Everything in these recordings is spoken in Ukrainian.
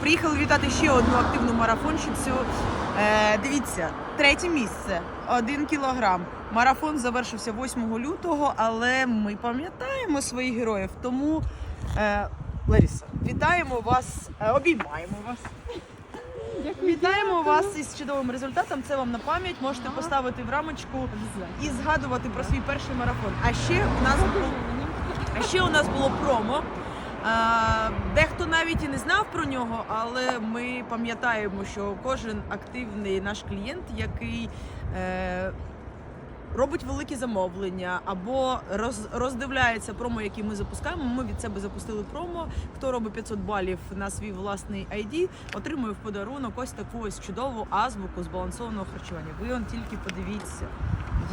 Приїхали вітати ще одну активну марафонщицю. Е, дивіться, третє місце, один кілограм. Марафон завершився 8 лютого, але ми пам'ятаємо своїх героїв. Тому, е, Лариса, вітаємо вас, е, обіймаємо вас. Вітаємо вас із чудовим результатом. Це вам на пам'ять. Можете поставити в рамочку і згадувати про свій перший марафон. А ще у нас а ще у нас було промо. Дехто навіть і не знав про нього, але ми пам'ятаємо, що кожен активний наш клієнт, який е, робить великі замовлення або роз, роздивляється промо, які ми запускаємо. Ми від себе запустили промо. Хто робить 500 балів на свій власний ID, отримує в подарунок ось таку ось чудову азбуку збалансованого харчування. Ви он тільки подивіться.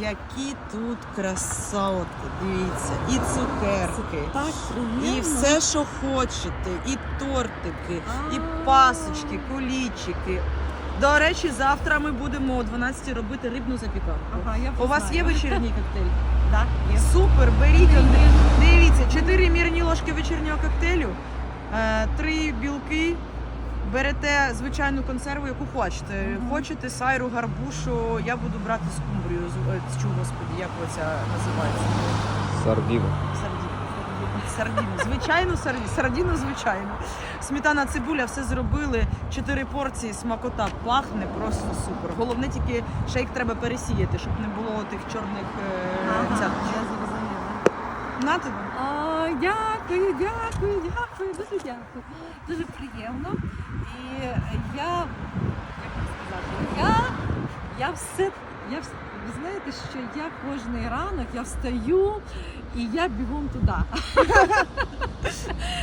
Які тут красотки, дивіться, і цукерки, Так, і все, що хочете, і тортики, і А. пасочки, кулічики. До речі, завтра ми будемо о 12 робити рибну запіканку. Ага, я У вас є вечірній коктейль? Так, є. Супер, беріть один. Дивіться, 4 мірні ложки вечірнього коктейлю, е, три білки. Берете звичайну консерву, яку хочете. Мгм. Хочете сайру, гарбушу. Я буду брати скумбрію. з- е, з чого, господі, як оця називається? Сардіна. Сардіну. Сардіну. Звичайну сардіну. Сардіну, звичайно. Сметана, цибуля, все зробили. Чотири порції, смакота пахне просто супер. Головне тільки шейк треба пересіяти, щоб не було тих чорних е, Ага, цяточок. На тобі. А, дякую, дякую, дякую, дуже дякую. Дуже приємно. І я, як сказати, я, я все, я ви знаєте, що я кожний ранок я встаю і я бігом туди.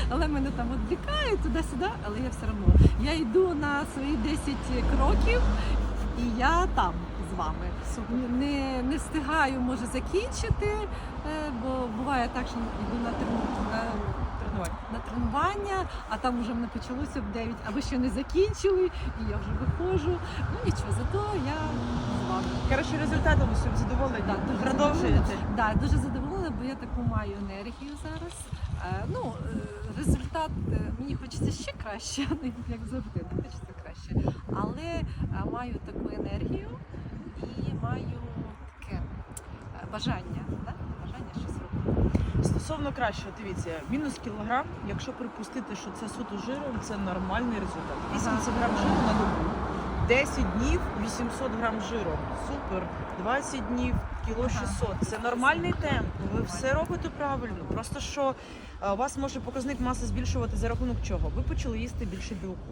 Але мене там відвлікають туди-сюди, але я все одно. Я йду на свої 10 кроків і я там вами. Не, не встигаю, може, закінчити, е, бо буває так, що йду на, Тренування. на тренування, а там вже мене почалося в 9, а ви ще не закінчили, і я вже виходжу. Ну нічого, зато я. Коротше, результатом усім задоволені. Да, дуже Продовжуєте. Да, дуже задоволена, бо я таку маю енергію зараз. Е, ну, е, результат е, мені хочеться ще краще, як завжди, хочеться краще. Але маю таку енергію і маю таке е, бажання, да? бажання щось робити. Стосовно кращого, дивіться, мінус кілограм, якщо припустити, що це суто жиром, це нормальний результат. 80 грам жиру на добу. 10 днів 800 грам жиру. Супер. 20 днів кіло 600. Це нормальний темп. Ви все робите правильно. Просто що а, у вас може показник маси збільшувати за рахунок чого? Ви почали їсти більше білку.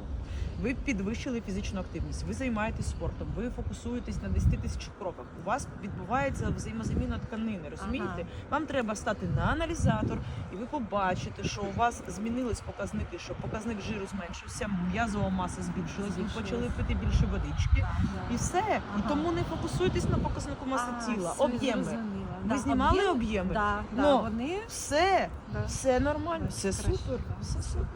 Ви підвищили фізичну активність, ви займаєтесь спортом, ви фокусуєтесь на 10 тисяч кроках. У вас відбувається взаємозаміна тканини, розумієте? Ага. Вам треба стати на аналізатор, і ви побачите, що у вас змінились показники, що показник жиру зменшився, м'язова маса збільшилась, ви почали пити більше водички. Да. І все. І тому не фокусуйтесь на показнику маси А, тіла, об'єми. Ви знімали об'єм? об'єми? Да, да, Ну, вони Все, да. все нормально, все супер, все супер.